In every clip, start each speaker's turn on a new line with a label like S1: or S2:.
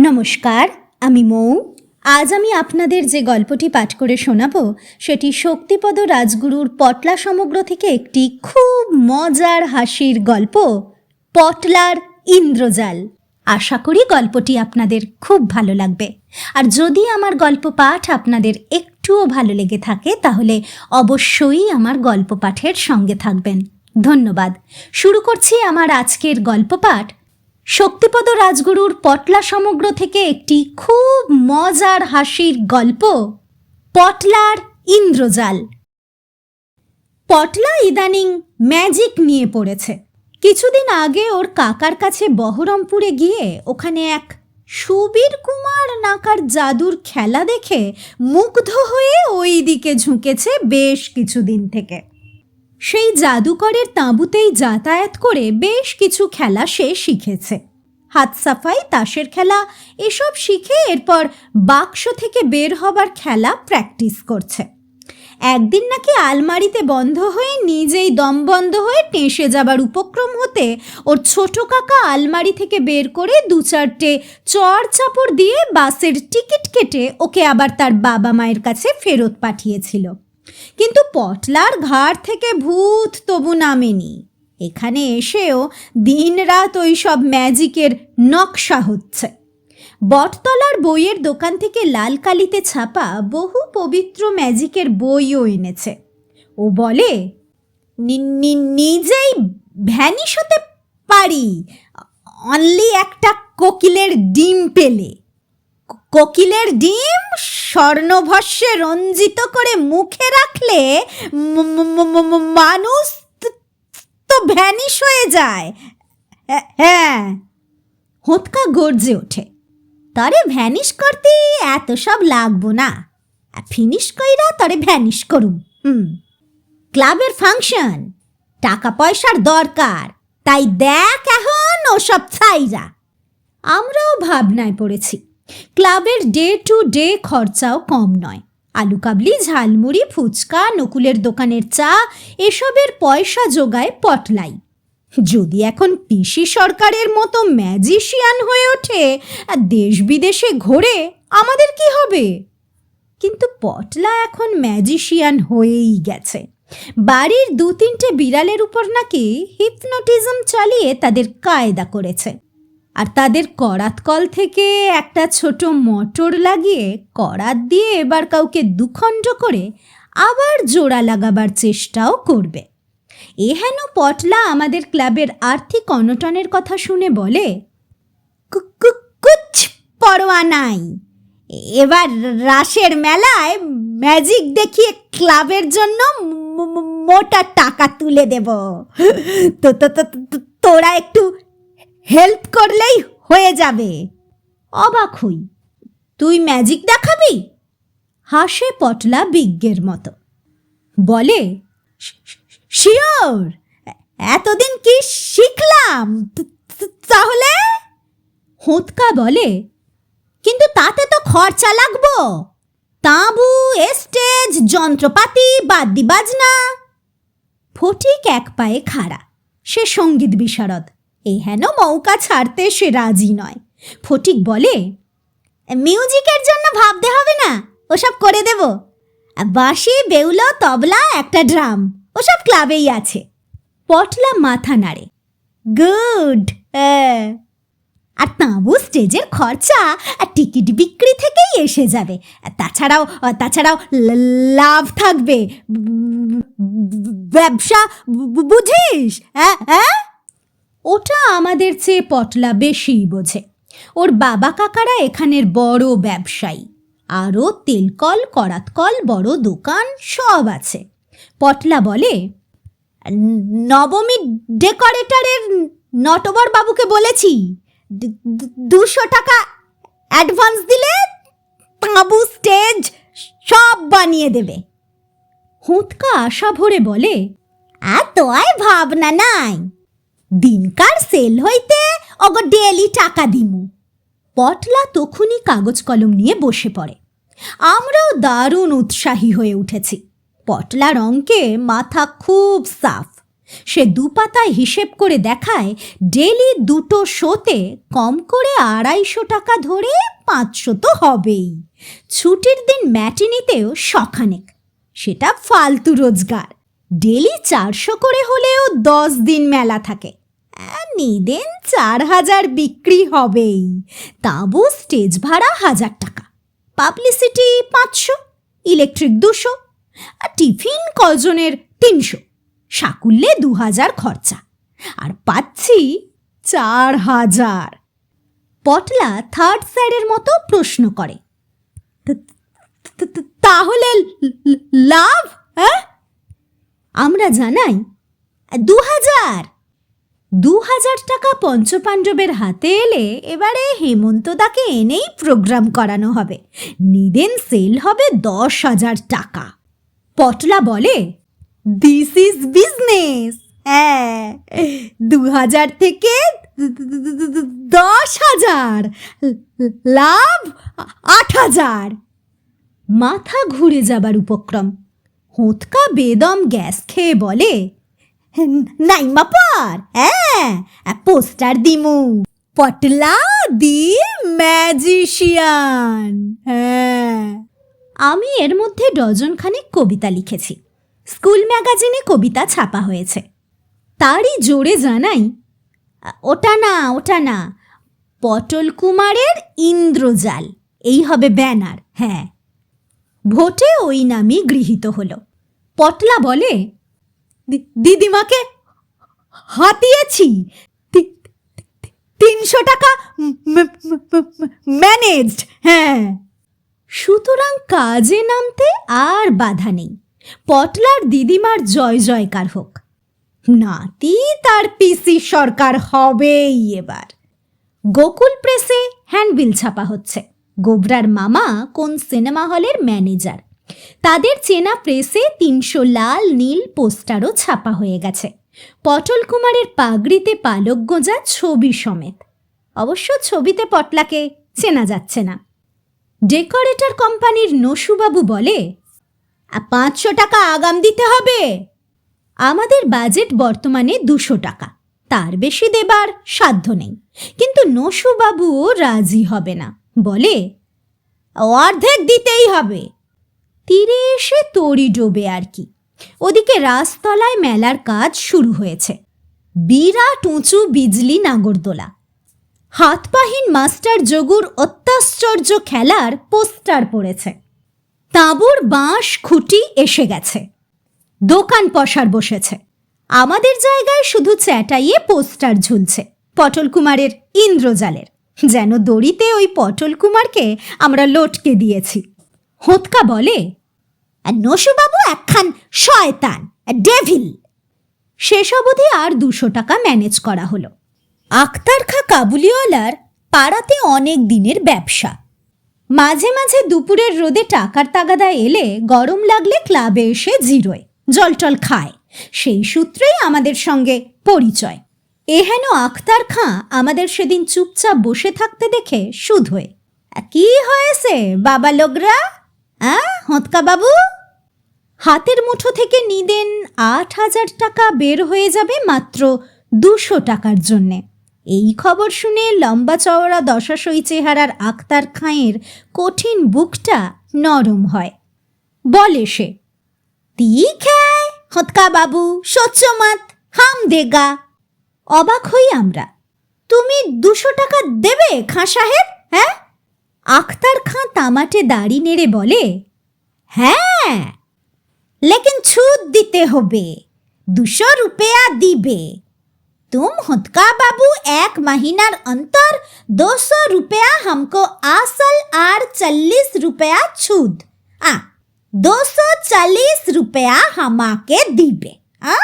S1: নমস্কার, আমি মৌ। আজ আমি আপনাদের যে গল্পটি পাঠ করে শোনাব, সেটি শক্তিপদ রাজগুরুর পটলা সমগ্র থেকে একটি খুব মজার হাসির গল্প, পটলার ইন্দ্রজাল। আশা করি গল্পটি আপনাদের খুব ভালো লাগবে। আর যদি আমার গল্প পাঠ আপনাদের একটুও ভালো লেগে থাকে, তাহলে অবশ্যই আমার গল্প পাঠের সঙ্গে থাকবেন। ধন্যবাদ। শুরু করছি আমার আজকের গল্প পাঠ। শক্তিপদ রাজগুরুর পটলা সমগ্র থেকে একটি খুব মজার হাসির গল্প, পটলার ইন্দ্রজাল। পটলা ইদানিং ম্যাজিক নিয়ে পড়েছে। কিছুদিন আগে ওর কাকার কাছে বহরমপুরে গিয়ে ওখানে এক সুবীর কুমার নাকার জাদুর খেলা দেখে মুগ্ধ হয়ে ওই দিকে ঝুঁকেছে বেশ কিছুদিন থেকে। সেই জাদুকরের তাঁবুতেই যাতায়াত করে বেশ কিছু খেলা সে শিখেছে। হাত সাফাই, তাসের খেলা, এসব শিখে এরপর বাক্স থেকে বের হবার খেলা প্র্যাকটিস করছে। একদিন নাকি আলমারিতে বন্ধ হয়ে নিজেই দম বন্ধ হয়ে টেসে যাবার উপক্রম হতে ওর ছোট কাকা আলমারি থেকে বের করে দু চারটে চড় চাপড় দিয়ে বাসের টিকিট কেটে ওকে আবার তার বাবা মায়ের কাছে ফেরত পাঠিয়েছিল। কিন্তু পটলার ঘাড় থেকে ভূত তবু নামেনি। এখানে এসেও দিনরাত ওই সব ম্যাজিকের নকশা হচ্ছে। বটতলার বইয়ের দোকান থেকে লাল কালিতে ছাপা বহু পবিত্র ম্যাজিকের বইও এনেছে। ও বলে, "নি- নি- নিজেই ভ্যানিশ হতে পারি। অনলি একটা কোকিলের ডিম পেলে। কোকিলের ডিম স্বর্ণভস্যে রঞ্জিত করে মুখে রাখলে মানুষ তো- ভ্যানিশ হয়ে যায়। হ্যাঁ, হ্যাঁ। হোঁতকা গর্জে ওঠে। তরে ভ্যানিশ করতে এত সব লাগবো না। ফিনিশ কইরা তরে ভ্যানিশ করুম। হুম। ক্লাবের ফাংশন। টাকা পয়সার দরকার। তাই দেখ এখন ওসব ছাইরা। আমরাও ভাবনায় পড়েছি। ক্লাবের ডে টু ডে খরচাও কম নয়। আলু কাবলি, ঝালমুড়ি, ফুচকা, নকুলের দোকানের চা, এসবের পয়সা যোগায় পটলাই। যদি এখন পিসি সরকারের মতো ম্যাজিশিয়ান হয়ে ওঠে আর দেশ বিদেশে ঘোরে, আমাদের কি হবে? কিন্তু পটলা এখন ম্যাজিশিয়ান হয়েই গেছে। বাড়ির দু তিনটে বিড়ালের উপর নাকি হিপনোটিজম চালিয়ে তাদের কায়দা করেছে। আর তাদের করাত কল থেকে একটা ছোট মোটর লাগিয়ে করাত দিয়ে এবার কাউকে দুখণ্ড করে আবার জোড়া লাগাবার চেষ্টাও করবে। এহেন পটলা আমাদের ক্লাবের আর্থিক অনটনের কথা শুনে বলে, "কু- কু- পরোয়া নাই। এবার রাসের মেলায় ম্যাজিক দেখিয়ে ক্লাবের জন্য মোটা টাকা তুলে দেব। তো- তোরা একটু হেল্প করলেই হয়ে যাবে। অবাক হই। তুই ম্যাজিক দেখাবি? হাসে পটলা বিজ্ঞের মতো। বলে শিওর, এতদিন কি শিখলাম? তাহলে? হোঁতকা বলে, কিন্তু তাতে তো খরচা লাগবো। তাঁবু, স্টেজ, যন্ত্রপাতি, বাদ্যি বাজনা। ফটিক এক পায়ে খাড়া। সে সংগীত বিশারদ। এ হেন মৌকা ছাড়তে সে রাজি নয়। ফটিক বলে, মিউজিকের জন্য ভাবতে হবে না, ওসব করে দেব। বাঁশি, বেউলো, তবলা, একটা ড্রাম, ওসব ক্লাবেই আছে। পটলা মাথা নাড়ে, গুড আর তাঁবু স্টেজের খরচা আর টিকিট বিক্রি থেকেই এসে যাবে। তাছাড়াও তাছাড়াও লাভ থাকবে। ব্যবসা, বুঝিস? হ্যাঁ হ্যাঁ? ওটা আমাদের চেয়ে পটলা বেশিই বোঝে। ওর বাবা কাকারা এখানের বড় ব্যবসায়ী। আরও তেলকল, করাতকল, বড় দোকান সব আছে। পটলা বলে, নবমী ডেকোরেটরের নটবর বাবুকে বলেছি দুশো টাকা অ্যাডভান্স দিলে তাঁবু, স্টেজ সব বানিয়ে দেবে। হুঁতকা আশা ভরে বলে আর তোয়ায় ভাবনা নাই। দিনকার সেল হইতে অগ ডেলি টাকা দিমু। পটলা তখনই কাগজ কলম নিয়ে বসে পড়ে। আমরাও দারুণ উৎসাহী হয়ে উঠেছি। পটলার অঙ্কে মাথা খুব সাফ। সে দুপাতায় হিসেব করে দেখায়, ডেলি দুটো শোতে কম করে আড়াইশো টাকা ধরে পাঁচশো তো হবেই। ছুটির দিন ম্যাটিনিতেও শখানেক। সেটা ফালতু রোজগার। ডেলি চারশো করে হলেও দশ দিন মেলা থাকে। নিদেন চার হাজার বিক্রি হবেই। তাবু স্টেজ ভাড়া হাজার টাকা। পাবলিসিটি পাঁচশো, ইলেকট্রিক দুশো, আর টিফিন কজনের তিনশো। সাকুল্যে দু হাজার খরচা। আর পাচ্ছি চার হাজার। পটলা থার্ড স্যারের মতো প্রশ্ন করে। "তা- তা- তা- তাহলে লাভ হ্যাঁ? আমরা জানাই, দু হাজার। দু হাজার টাকা পঞ্চপাণ্ডবের হাতে এলে এবারে হেমন্তদাকে এনেই প্রোগ্রাম করানো হবে। নিদেন সেল হবে দশ হাজার টাকা। পটলা বলে দিস ইজ বিজনেস হ্যাঁ দু হাজার থেকে দশ হাজার লাভ আট হাজার মাথা ঘুরে যাবার উপক্রম। হোঁতকা বেদম গ্যাস খেয়ে বলে নাইমা পর হ্যাঁ পোস্টার দিমু। পটলা দি ম্যাজিশিয়ান হ্যাঁ। আমি এর মধ্যে ডজনখানেক কবিতা লিখেছি। স্কুল ম্যাগাজিনে কবিতা ছাপা হয়েছে। তারই জোরে জানাই, ওটা না ওটা না, পটল কুমারের ইন্দ্রজাল, এই হবে ব্যানার হ্যাঁ। ভোটে ওই নামই গৃহীত হলো। পটলা বলে "দি- দিদিমাকে হাতিয়েছি। তিনশো টাকা ম্যানেজড হ্যাঁ। সুতরাং কাজে নামতে আর বাধা নেই। পটলার দিদিমার জয় জয়কার হোক। নাতি তার পিসি সরকার হবেই এবার। গোকুল প্রেসে হ্যান্ডবিল ছাপা হচ্ছে। গোবরার মামা কোন সিনেমা হলের ম্যানেজার। তাদের চেনা প্রেসে তিনশো লাল নীল পোস্টারও ছাপা হয়ে গেছে। পটল কুমারের পাগড়িতে পালক গোঁজা ছবি সমেত। অবশ্য ছবিতে পটলাকে চেনা যাচ্ছে না। ডেকোরেটর কোম্পানির নসুবাবু বলে পাঁচশো টাকা আগাম দিতে হবে। আমাদের বাজেট বর্তমানে দুশো টাকা। তার বেশি দেবার সাধ্য নেই। কিন্তু নসুবাবুও রাজি হবে না। বলে, অর্ধেক দিতেই হবে। তীরে এসে তড়ি ডোবে আর কি। ওদিকে রাসতলায় মেলার কাজ শুরু হয়েছে। বিরাট উঁচু বিজলি নাগরদোলা। হাতপাহীন মাস্টার যোগুর অত্যাশ্চর্য খেলার পোস্টার পড়েছে। তাঁবুর বাঁশ খুঁটি এসে গেছে। দোকান পসার বসেছে। আমাদের জায়গায় শুধু চ্যাটাইয়ে পোস্টার ঝুলছে, পটল কুমারের ইন্দ্রজালের। যেন দড়িতে ওই পটল কুমারকে আমরা লটকে দিয়েছি। হোঁতকা বলে নসুবাবু একখান শয়তান ডেভিল। শেষ অবধি আর দুশো টাকা ম্যানেজ করা হলো। আক্তার খা কাবুলিওয়ালার পাড়াতে অনেক দিনের ব্যবসা। মাঝে মাঝে দুপুরের রোদে টাকার তাগাদা এলে গরম লাগলে ক্লাবে এসে জিরোয়, জলটল খায়। সেই সূত্রেই আমাদের সঙ্গে পরিচয়। এহেন আখতার খাঁ আমাদের সেদিন চুপচাপ বসে থাকতে দেখে হয়ে কি হয়েছে, বাবা লোকরা? হ্যাঁ হতকা বাবু? হাতের মুঠো থেকে নিদেন আট হাজার টাকা বের হয়ে যাবে মাত্র দুশো টাকার জন্যে। এই খবর শুনে লম্বা চওড়া দশাশই চেহারার আক্তার খাঁয়ের কঠিন বুকটা নরম হয়। বলে সে হ্যায় হতকা বাবু সচ্চ মত, হাম দেগা। অবাক হই আমরা। তুমি দুশো টাকা দেবে খাঁ সাহেব হ্যাঁ? আখতার খাঁ তামাটে দাড়ি নেড়ে বলে হ্যাঁ लेकिन छूट দিতে হবে দুশো রুপয়া দিবে तुम हुदका बाबू एक महीनार अंतर दो सौ रुपया हमको आसल आर चालीस रुपया छूद आ दो सौ चालीस रुपया हमाके दिबे आ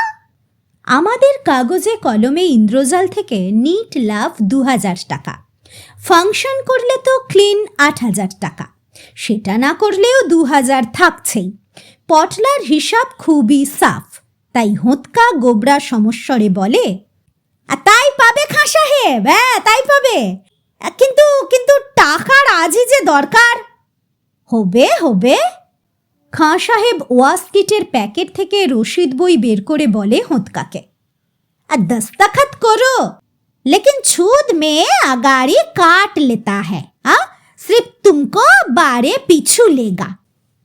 S1: আমাদের কাগজে কলমে ইন্দ্রজাল থেকে নিট লাভ দু হাজার টাকা ফাংশন করলে তো ক্লিন আট হাজার টাকা। সেটা না করলেও দু হাজার থাকছেই। পটলার হিসাব খুবই সাফ, তাই হোঁতকা গোবরা সমস্যরে বলে, আর তাই পাবে খাঁ সাহেব হ্যাঁ তাই পাবে। কিন্তু কিন্তু টাকার আজই যে দরকার? হবে হবে। খাঁ সাহেব ওয়াস্কিটের প্যাকেট থেকে রসিদ বই বের করে বলে হোঁতকাকে, আর দস্তাখাত করো। लेकिन छूद में अगाड़ी काट लेता है हाँ सिर्फ तुमको बारे পিছু লেগা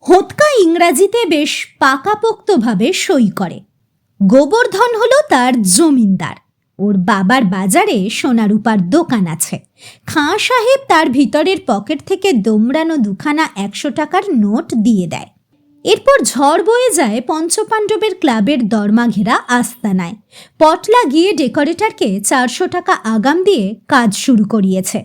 S1: হোতকা ইংরাজিতে বেশ পাকাপোক্তভাবে সই করে গোবর্ধন হলো তার জমিনদার ওর বাবার বাজারে সোনারূপার দোকান আছে খাঁ সাহেব তার ভিতরের পকেট থেকে দোমড়ানো দুখানা একশো টাকার নোট দিয়ে দেয় এরপর ঝড় বয়ে যায় পঞ্চপাণ্ডবের ক্লাবের দরমা ঘেরা আস্তানায়। পটলা গিয়ে ডেকোরেটরকে চারশো টাকা আগাম দিয়ে কাজ শুরু করিয়েছে।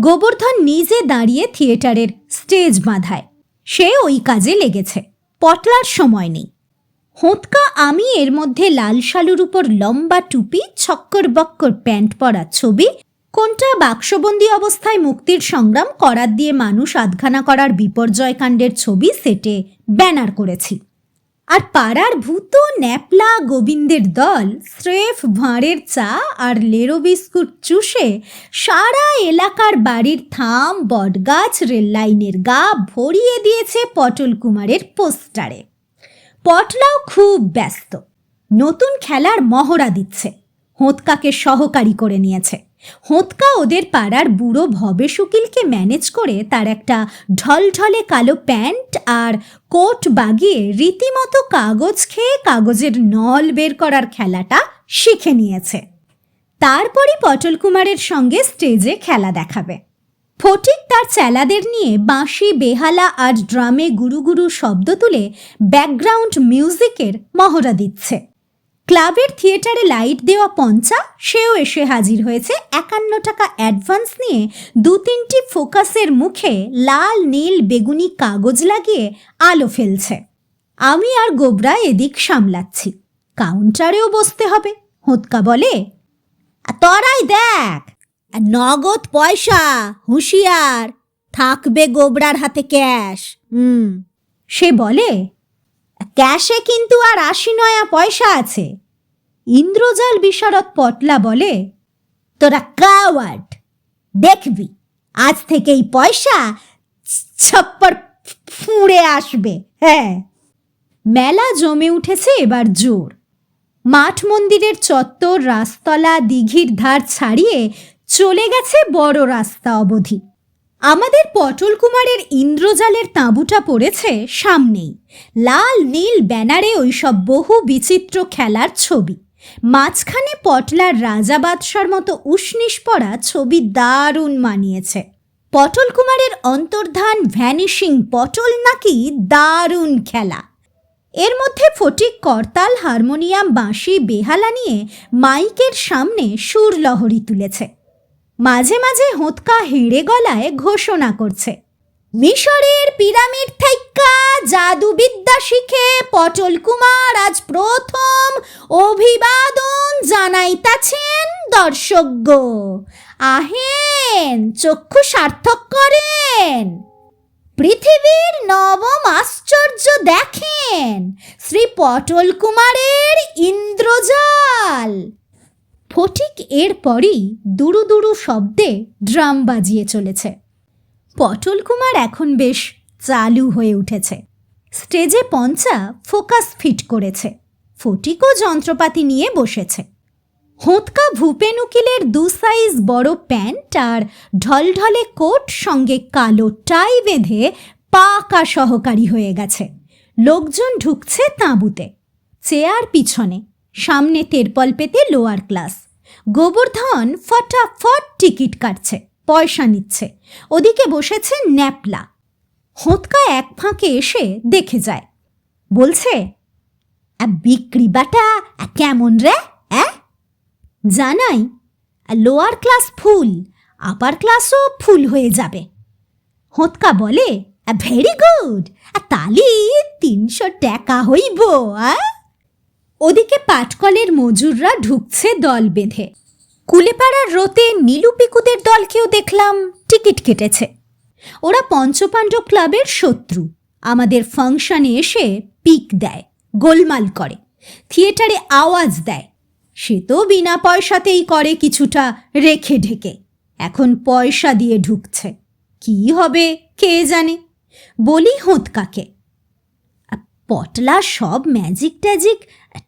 S1: গোবর্ধন নিজে দাঁড়িয়ে থিয়েটারের স্টেজ বাঁধায়। সে ওই কাজে লেগেছে। পটলার সময় নেই। হোঁতকা আমি এর মধ্যে লাল শালুর উপর লম্বা টুপি, ছক্কর বক্কর প্যান্ট পরা ছবি কোনটা বাক্সবন্দি অবস্থায় মুক্তির সংগ্রাম করাত দিয়ে মানুষ আধখানা করার বিপর্যয় কাণ্ডের ছবি সেটে ব্যানার করেছি? আর পাড়ার ভূত ন্যাপলা গোবিন্দের দল, স্রেফ ভাঁড়ের চা আর লেরো বিস্কুট চুষে সারা এলাকার বাড়ির থাম বটগাছ রেললাইনের গা ভরিয়ে দিয়েছে পটল কুমারের পোস্টারে। পটলাও খুব ব্যস্ত। নতুন খেলার মহড়া দিচ্ছে। হোঁতকাকে সহকারী করে নিয়েছে। হোঁতকা ওদের পাড়ার বুড়ো ভবে উকিলকে ম্যানেজ করে তার একটা ঢলঢলে কালো প্যান্ট আর কোট বাগিয়ে রীতিমতো কাগজ খেয়ে কাগজের নল বের করার খেলাটা শিখে নিয়েছে। তারপরই পটল কুমারের সঙ্গে স্টেজে খেলা দেখাবে। ফটিক তার চেলাদের নিয়ে বাঁশি, বেহালা আর ড্রামে গুরু গুরু শব্দ তুলে ব্যাকগ্রাউন্ড মিউজিকের মহড়া দিচ্ছে। ক্লাবের থিয়েটারে লাইট দেওয়া পঞ্চা, সেও এসে হাজির হয়েছে। একান্ন টাকা অ্যাডভান্স নিয়ে দু তিনটি ফোকাসের মুখে লাল, নীল, বেগুনি কাগজ লাগিয়ে আলো ফেলছে। আমি আর গোবরা এদিক সামলাচ্ছি। কাউন্টারেও বসতে হবে, হোঁতকা বলে। তরাই দেখ নগদ পয়সা, হুঁশিয়ার, থাকবে গোবরার হাতে ক্যাশ। হুম। সে বলে ক্যাশে কিন্তু আর আশি নয়া পয়সা আছে। ইন্দ্রজাল বিশারদ পটলা বলে, তোরা কাওয়ার্ড, দেখবি, আজ থেকে এই পয়সা ছপ্পর ফুঁড়ে আসবে। হ্যাঁ। মেলা জমে উঠেছে এবার জোর। মাঠ মন্দিরের চত্বর, রাস্তলা, দিঘির ধার ছাড়িয়ে চলে গেছে বড় রাস্তা অবধি। আমাদের পটল কুমারের ইন্দ্রজালের তাঁবুটা পড়েছে সামনেই। লাল, নীল ব্যানারে ওইসব বহু বিচিত্র খেলার ছবি। মাঝখানে পটলার রাজা বাদশার মতো উষ্ণিস পড়া ছবি দারুণ মানিয়েছে। পটল কুমারের অন্তর্ধান ভ্যানিশিং পটল নাকি দারুণ খেলা। এর মধ্যে ফটিক করতাল, হারমোনিয়াম, বাঁশি, বেহালা নিয়ে মাইকের সামনে সুর লহরী তুলেছে। মাঝে মাঝে হোঁতকা হেঁড়ে গলায় ঘোষণা করছে। মিশরের পিরামিড থাইক্কা জাদুবিদ্যা শিখে পটল কুমার আজ প্রথম অভিবাদন জানাইতাছেন দর্শকগ। আহেন, চক্ষু সার্থক করেন। পৃথিবীর নবম আশ্চর্য দেখেন। শ্রী পটল কুমারের ইন্দ্রজাল। ফটিক এরপরই দুরু দুরু শব্দে ড্রাম বাজিয়ে চলেছে। পটল কুমার এখন বেশ চালু হয়ে উঠেছে। স্টেজে পঞ্চা ফোকাস ফিট করেছে। ফটিকও যন্ত্রপাতি নিয়ে বসেছে। হোঁতকা ভূপেন উকিলের দু সাইজ বড় প্যান্ট আর ঢলঢলে কোট সঙ্গে কালো টাই বেঁধে পাকা সহকারী হয়ে গেছে। লোকজন ঢুকছে তাঁবুতে। চেয়ার পিছনে, সামনে তেরপল পেতে লোয়ার ক্লাস। গোবর্ধন ফটাফট টিকিট কাটছে পয়সা নিচ্ছে। ওদিকে বসেছে ন্যাপলা। হোঁতকা এক ফাঁকে এসে দেখে যায়। বলছে "আ, বিক্রি বাটা কেমন রে অ্যাঁ? জানাই লোয়ার ক্লাস ফুল আপার ক্লাসও ফুল হয়ে যাবে। হোঁতকা বলে ভেরি গুড তালি তিনশো টাকা হইব আ ওদিকে পাটকলের মজুররা ঢুকছে দল বেঁধে। কুলেপাড়ার রোতে নীলু পিকুদের দলকেও দেখলাম টিকিট কেটেছে। ওরা পঞ্চপাণ্ডব ক্লাবের শত্রু। আমাদের ফাংশনে এসে পিক দেয়, গোলমাল করে, থিয়েটারে আওয়াজ দেয়। সে তো বিনা পয়সাতেই করে কিছুটা রেখে ঢেকে। এখন পয়সা দিয়ে ঢুকছে। কি হবে, কে জানে? বলি হোঁতকাকে পটলা সব ম্যাজিক ট্যাজিক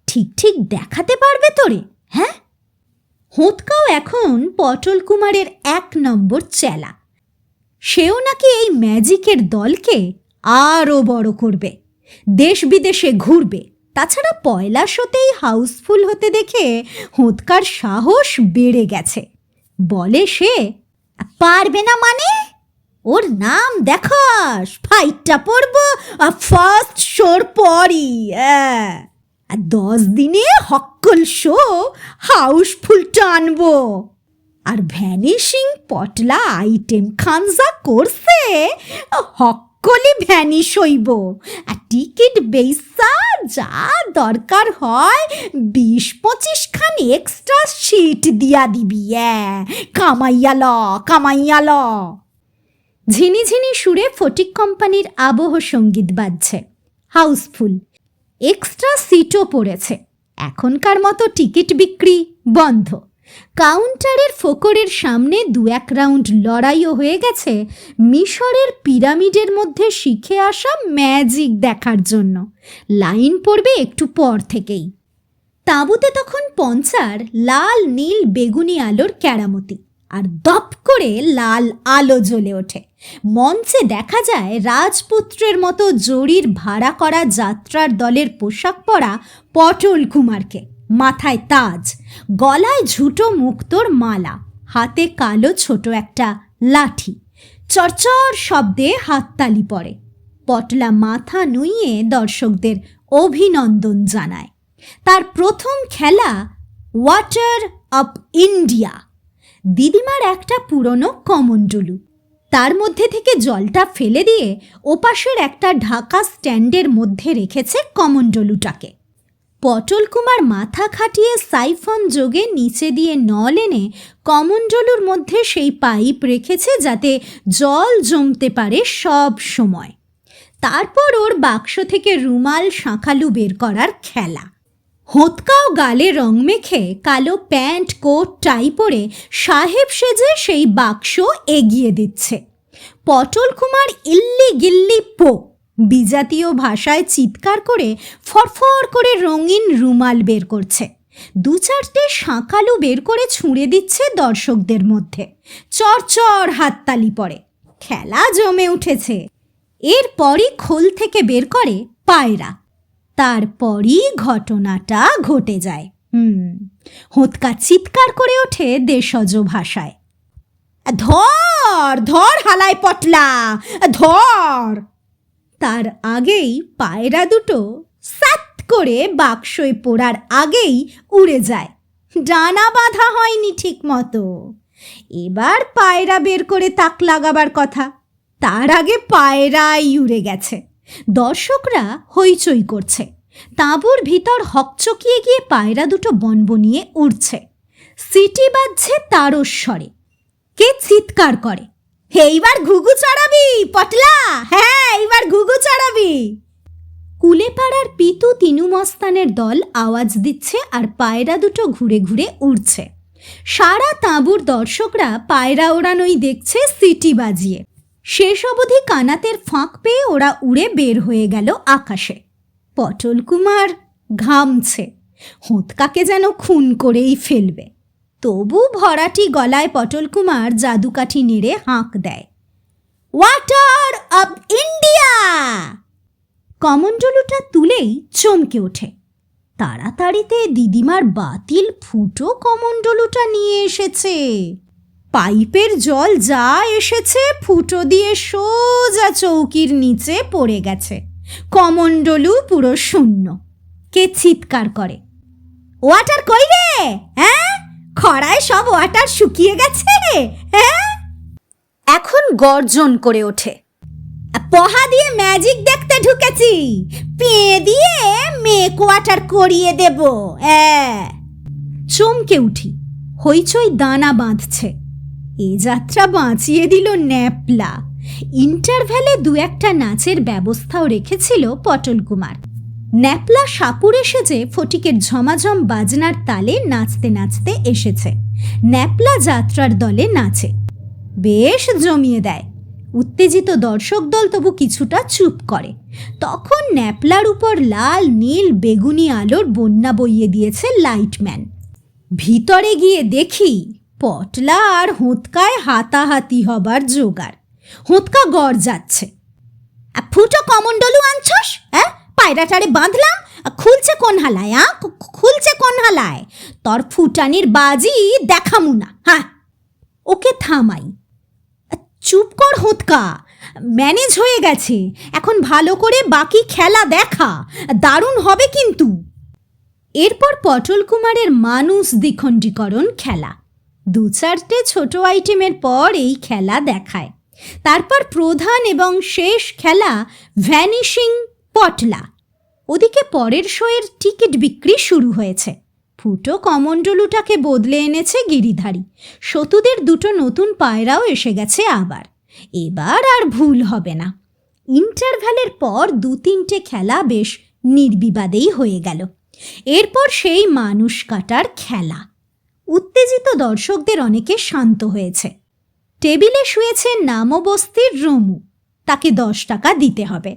S1: ঠিক ঠিক দেখাতে পারবে তোরে হ্যাঁ? হোঁতকাও এখন পটল কুমারের এক নম্বর চেলা। সেও নাকি এই ম্যাজিকের দলকে আরও বড় করবে, দেশ বিদেশে ঘুরবে। তাছাড়া পয়লা শোতেই হাউসফুল হতে দেখে হোঁতকার সাহস বেড়ে গেছে। বলে সে, পারবে না মানে? ওর নাম দেখাস ফাইটটা পড়ব ফার্স্ট শোর পরই হ্যাঁ। আর দশ দিনে হক্কল শো, হাউসফুল টানবো আর ভ্যানিশিং পটলা আইটেম খানজা করছে হক্কলি ভ্যানিশ হইব। আর টিকিট বেসা যা দরকার হয় বিশ পঁচিশ খান এক্সট্রা সিট দিয়া দিবি কামাইয়া ল কামাইয়া ল। ঝিনিঝিনি সুরে ফটিক কোম্পানির আবহ সংগীত বাজছে। হাউসফুল। এক্সট্রা সিটও পড়েছে। এখনকার মতো টিকিট বিক্রি বন্ধ। কাউন্টারের ফোকরের সামনে দু এক রাউন্ড লড়াইও হয়ে গেছে মিশরের পিরামিডের মধ্যে শিখে আসা ম্যাজিক দেখার জন্য। লাইন পড়বে একটু পর থেকেই। তাঁবুতে তখন পঞ্চার লাল, নীল, বেগুনি আলোর কেরামতি। আর দপ করে লাল আলো জ্বলে ওঠে। মঞ্চে দেখা যায় রাজপুত্রের মতো জরির ভাড়া করা যাত্রার দলের পোশাক পরা পটল কুমারকে। মাথায় তাজ, গলায় ঝুটো মুক্তোর মালা, হাতে কালো ছোট একটা লাঠি। চরচর শব্দে হাততালি পড়ে। পটলা মাথা নুইয়ে দর্শকদের অভিনন্দন জানায়। তার প্রথম খেলা ওয়াটার অফ ইন্ডিয়া দিদিমার একটা পুরনো কমন্ডলু তার মধ্যে থেকে জলটা ফেলে দিয়ে ওপাশের একটা ঢাকা স্ট্যান্ডের মধ্যে রেখেছে কমন্ডলুটাকে পটল কুমার মাথা খাটিয়ে সাইফন যোগে নিচে দিয়ে নল এনে কমন্ডলুর মধ্যে সেই পাইপ রেখেছে যাতে জল জমতে পারে সব সময়। তারপর ওর বাক্স থেকে রুমাল, শাঁখালু বের করার খেলা। হোঁতকাও গালে রং মেখে কালো প্যান্ট, কোট, টাই পরে সাহেব সেজে সেই বাক্স এগিয়ে দিচ্ছে। পটল কুমার ইল্লি গিল্লি পো, বিজাতীয় ভাষায় চিৎকার করে ফরফর করে রঙিন রুমাল বের করছে। দু চারটে শাঁকালু বের করে ছুঁড়ে দিচ্ছে দর্শকদের মধ্যে। চরচর হাততালি পড়ে খেলা জমে উঠেছে। এরপরই খোল থেকে বের করে পায়রা। তারপরই ঘটনাটা ঘটে যায়। হুম হোঁতকা চিৎকার করে ওঠে দেশজ ভাষায়। ধর ধর হালাই পটলা, ধর। তার আগেই পায়রা দুটো সাত করে বাক্সয় পড়ার আগেই উড়ে যায়। ডানা বাঁধা হয়নি ঠিক মতো এবার পায়রা বের করে তাক লাগাবার কথা। তার আগে পায়রাই উড়ে গেছে। দর্শকরা হইচই করছে। তাঁবুর ভিতর হকচকিয়ে গিয়ে পায়রা দুটো বনবনিয়ে উড়ছে। সিটি বাজছে তারস্বরে। কে চিৎকার করে? হে, এইবার ঘুঘু চড়াবি, পটলা? হ্যাঁ এইবার ঘুঘু চড়াবি। কুলেপাড়ার পিতু তিনু মস্তানের দল আওয়াজ দিচ্ছে আর পায়রা দুটো ঘুরে ঘুরে উড়ছে। সারা তাঁবুর দর্শকরা পায়রা ওড়ানোই দেখছে সিটি বাজিয়ে। শেষ অবধি কানাতের ফাঁক পেয়ে ওরা উড়ে বের হয়ে গেল আকাশে। পটল কুমার ঘামছে। হোঁতকাকে যেন খুন করেই ফেলবে। তবু ভরাটি গলায় পটল কুমার জাদুকাঠি নেড়ে হাঁক দেয়। ওয়াটার অব ইন্ডিয়া কমণ্ডলুটা তুলেই চমকে ওঠে। তাড়াতাড়িতে দিদিমার বাতিল ফুটো কমণ্ডলুটা নিয়ে এসেছে। পাইপের জল যা এসেছে ফুটো দিয়ে সোজা চৌকির নিচে পড়ে গেছে। কমণ্ডলু পুরো শূন্য। কে চিৎকার করে ওয়াটার কই রে? হ্যাঁ? খরায় সব ওয়াটার শুকিয়ে গেছে হ্যাঁ? এখন গর্জন করে ওঠে, পহা দিয়ে ম্যাজিক দেখতে ঢুকেছি, পেয়ে দিয়ে মেক ওয়াটার করিয়ে দেব চমকে উঠি, হইচই দানা বাঁধছে এ যাত্রা বাঁচিয়ে দিল ন্যাপলা। ইন্টারভ্যালে দু একটা নাচের ব্যবস্থাও রেখেছিল পটল কুমার। ন্যাপলা সাপুর এসেছে, ফটিকের ঝমাঝম বাজনার তালে নাচতে নাচতে এসেছে। ন্যাপলা যাত্রার দলে নাচে। বেশ জমিয়ে দেয়। উত্তেজিত দর্শক দল তবু কিছুটা চুপ করে। তখন ন্যাপলার উপর লাল, নীল, বেগুনি আলোর বন্যা বইয়ে দিয়েছে লাইটম্যান। ভিতরে গিয়ে দেখি পটলা আর হোঁতকায় হাতাহাতি হবার জোগাড়। হোঁতকা গড় যাচ্ছে। ফুটো কমন্ডলু আনছস? হ্যাঁ পায়রাটারে বাঁধলাম? খুলছে কোন হালায় খুলছে কোন হালায়? তোর ফুটানির বাজি দেখামু না হ্যাঁ ওকে থামাই। চুপ কর হোঁতকা ম্যানেজ হয়ে গেছে। এখন ভালো করে বাকি খেলা দেখা, দারুণ হবে কিন্তু। এরপর পটল কুমারের মানুষ দ্বিখণ্ডীকরণ খেলা। দু চারটে ছোট আইটেমের পর এই খেলা দেখায়। তারপর প্রধান এবং শেষ খেলা ভ্যানিশিং পটলা। ওদিকে পরের শোয়ের টিকিট বিক্রি শুরু হয়েছে। ফুটো কমণ্ডলুটাকে বদলে এনেছে গিরিধারী। সতুদের দুটো নতুন পায়রাও এসে গেছে আবার। এবার আর ভুল হবে না। ইন্টারভ্যালের পর দু তিনটে খেলা বেশ নির্বিবাদেই হয়ে গেল। এরপর সেই মানুষ কাটার খেলা। উত্তেজিত দর্শকদের অনেকে শান্ত হয়েছে। টেবিলে শুয়েছে নামবস্তির রমু। তাকে দশ টাকা দিতে হবে।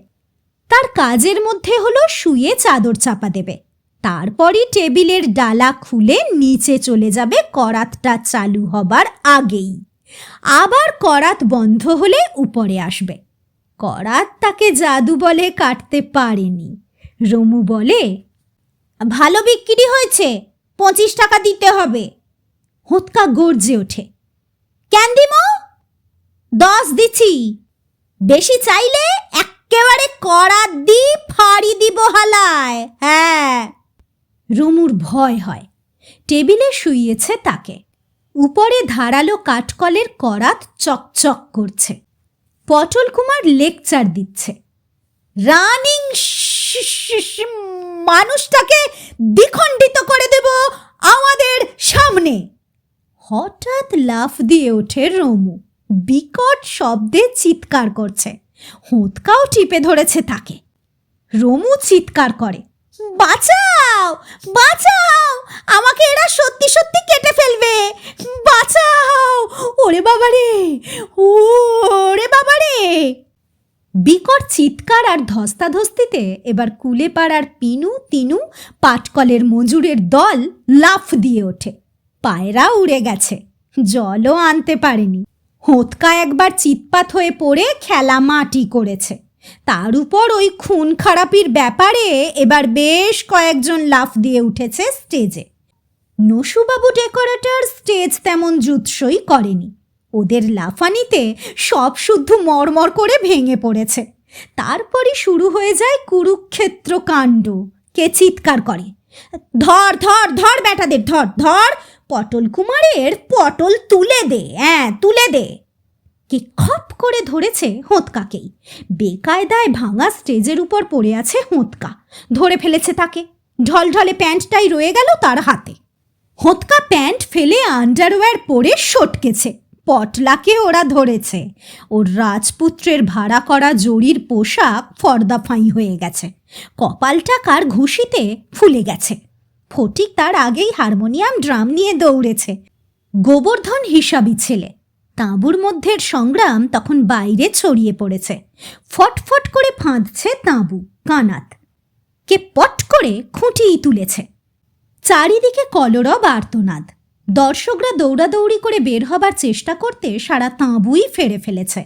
S1: তার কাজের মধ্যে হলো শুয়ে চাদর চাপা দেবে। তারপরই টেবিলের ডালা খুলে নিচে চলে যাবে করাতটা চালু হবার আগেই। আবার করাত বন্ধ হলে উপরে আসবে। করাত তাকে জাদু বলে কাটতে পারেনি। রমু বলে, ভালো বিক্রি হয়েছে, পঁচিশ টাকা দিতে হবে। হোঁতকা গর্জে ওঠে। কেন দিমো দশ দিছি। বেশি চাইলে একেবারে করাত দি ফাড়ি দিব হালায়। হ্যাঁ। রুমুর ভয় হয়। টেবিলে শুইয়েছে তাকে। উপরে ধারালো কাঠকলের করাত চকচক করছে। পটল কুমার লেকচার দিচ্ছে। রানিং মানুষটাকে দ্বিখণ্ডিত করে দেব আমাদের সামনে। হঠাৎ লাফ দিয়ে ওঠে রমু। বিকট শব্দে চিৎকার করছে। হোঁতকাও টিপে ধরেছে তাকে। রমু চিৎকার করে, বাঁচাও! বাঁচাও! আমাকে এরা সত্যি সত্যি কেটে ফেলবে! বাঁচাও! ওরে বাবারে! ওরে বাবারে! বিকট চিৎকার আর ধস্তাধস্তিতে এবার কুলে পাড়ার পিনু, তিনু, পাটকলের মজুরের দল লাফ দিয়ে ওঠে। পায়রা উড়ে গেছে। জলও আনতে পারেনি। হোঁতকা একবার চিৎপাত হয়ে পড়ে খেলা মাটি করেছে। তার উপর ওই খুন খারাপির ব্যাপারে এবার বেশ কয়েকজন লাফ দিয়ে উঠেছে স্টেজে। নসুবাবু ডেকোরেটর স্টেজ তেমন জুৎসই করেনি। ওদের লাফানিতে সব শুদ্ধ মরমর করে ভেঙে পড়েছে। তারপরই শুরু হয়ে যায় কুরুক্ষেত্র কাণ্ড। কে চিৎকার করে? ধর ধর ধর বেটাদের ধর ধর পটল কুমারের পটল তুলে দে হ্যাঁ তুলে দে। কে খপ করে ধরেছে হোঁতকাকেই। বেকায়দায় ভাঙা স্টেজের উপর পড়ে আছে হোঁতকা। ধরে ফেলেছে তাকে। ঢলঢলে প্যান্টটাই রয়ে গেল তার হাতে। হোঁতকা প্যান্ট ফেলে আন্ডারওয়্যার পরে সটকেছে। পটলাকে ওরা ধরেছে। ওর রাজপুত্রের ভাড়া করা জরির পোশাক ফর্দাফাই হয়ে গেছে। কপালটা কার ঘুষিতে ফুলে গেছে। ফটিক তার আগেই হারমোনিয়াম ড্রাম নিয়ে দৌড়েছে। গোবর্ধন হিসাবি ছেলে। তাঁবুর মধ্যের সংগ্রাম তখন বাইরে ছড়িয়ে পড়েছে। ফটফট করে ফাঁদছে তাঁবু, কানাত। কে পট করে খুঁটিই তুলেছে। চারিদিকে কলরব আর্তনাদ। দর্শকরা দৌড়াদৌড়ি করে বের হবার চেষ্টা করতে সারা তাঁবুই ফেরে ফেলেছে।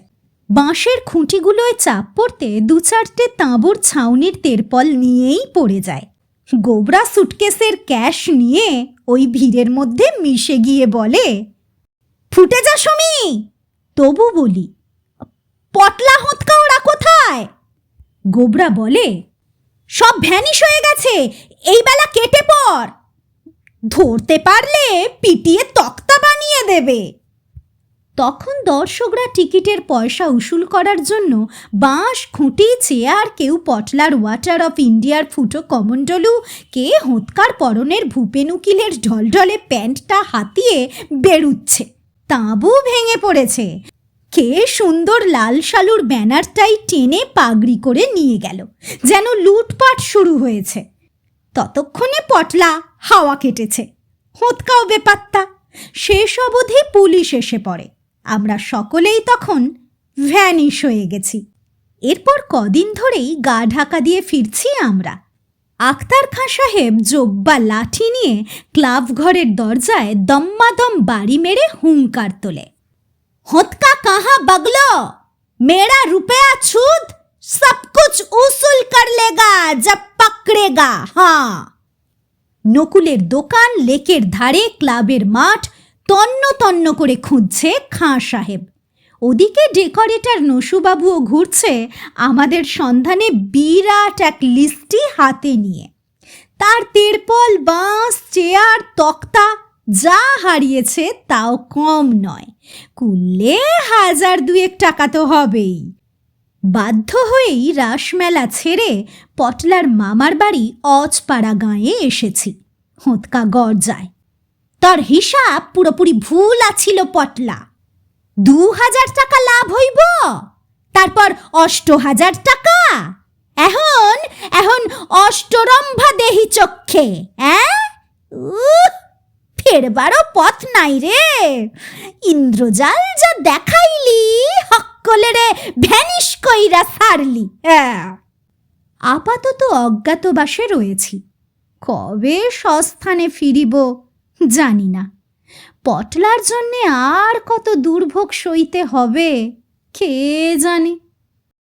S1: বাঁশের খুঁটিগুলোয় চাপ পড়তে দু চারটে তাঁবুর ছাউনির তেরপল নিয়েই পড়ে যায়। গোবরা সুটকেসের ক্যাশ নিয়ে ওই ভিড়ের মধ্যে মিশে গিয়ে বলে, ফুটে যা সমী তবু বলি, পটলা হোঁতকা ওরা কোথায়? গোবরা বলে, সব ভ্যানিশ হয়ে গেছে, এই বেলা কেটে পড় ধরতে পারলে পিটিয়ে তক্তা বানিয়ে দেবে। তখন দর্শকরা টিকিটের পয়সা উসুল করার জন্য বাঁশ, খুঁটি, চেয়ার, কেউ পটলার ওয়াটার অফ ইন্ডিয়ার ফুটো কমন্ডলু কে হোঁতকার পরনের ভূপেনুকিলের ঢলঢলে প্যান্টটা হাতিয়ে বেরুচ্ছে। তাঁবু ভেঙে পড়েছে। কে সুন্দর লাল শালুর ব্যানারটাই টেনে পাগড়ি করে নিয়ে গেল, যেন লুটপাট শুরু হয়েছে। ততক্ষণে পটলা হাওয়া কেটেছে। হোঁতকাও বেপাত্তা। শেষ অবধি পুলিশ এসে পড়ে। আমরা সকলেই তখন ভ্যানিশ হয়ে গেছি। এরপর কদিন ধরেই গা ঢাকা দিয়ে ফিরছি আমরা। আখতার খাঁ সাহেব জোব্বা লাঠি নিয়ে ক্লাব ঘরের দরজায় দম্মাদম বাড়ি মেরে হুঙ্কার তোলে। হোতকা কাহা বগলো? মেরা রুপেয়া ছুদ সব কুছ উসুল কর লেগা জব পকড়েগা হ্যাঁ নকুলের দোকান, লেকের ধারে, ক্লাবের মাঠ তন্ন তন্ন করে খুঁজছে খাঁ সাহেব। ওদিকে ডেকোরেটর নসুবাবুও ঘুরছে আমাদের সন্ধানে বিরাট এক লিস্টি হাতে নিয়ে। তার তেরপল, বাঁশ, চেয়ার, তক্তা যা হারিয়েছে তাও কম নয়। কুললে হাজার দুয়েক টাকা তো হবেই। বাধ্য হয়েই রাসমেলা ছেড়ে পটলার মামার বাড়ি অজপাড়া গাঁয়ে এসেছি। হোঁতকা গরজায়। তার হিসাব পুরোপুরি ভুল আছিল, পটলা। দু হাজার টাকা লাভ হইব, তারপর অষ্ট হাজার টাকা। এখন এখন অষ্টরম্ভা দেহি চক্ষে ফেরবারও পথ নাই রে। ইন্দ্রজাল যা দেখাইলি, হক্কলেরে ভ্যানিশ কইরা সারলি আপাতত অজ্ঞাতবাসে রয়েছি। কবে সস্থানে ফিরিব? জানি না। পটলার জন্যে আর কত দুর্ভোগ সইতে হবে কে জানে?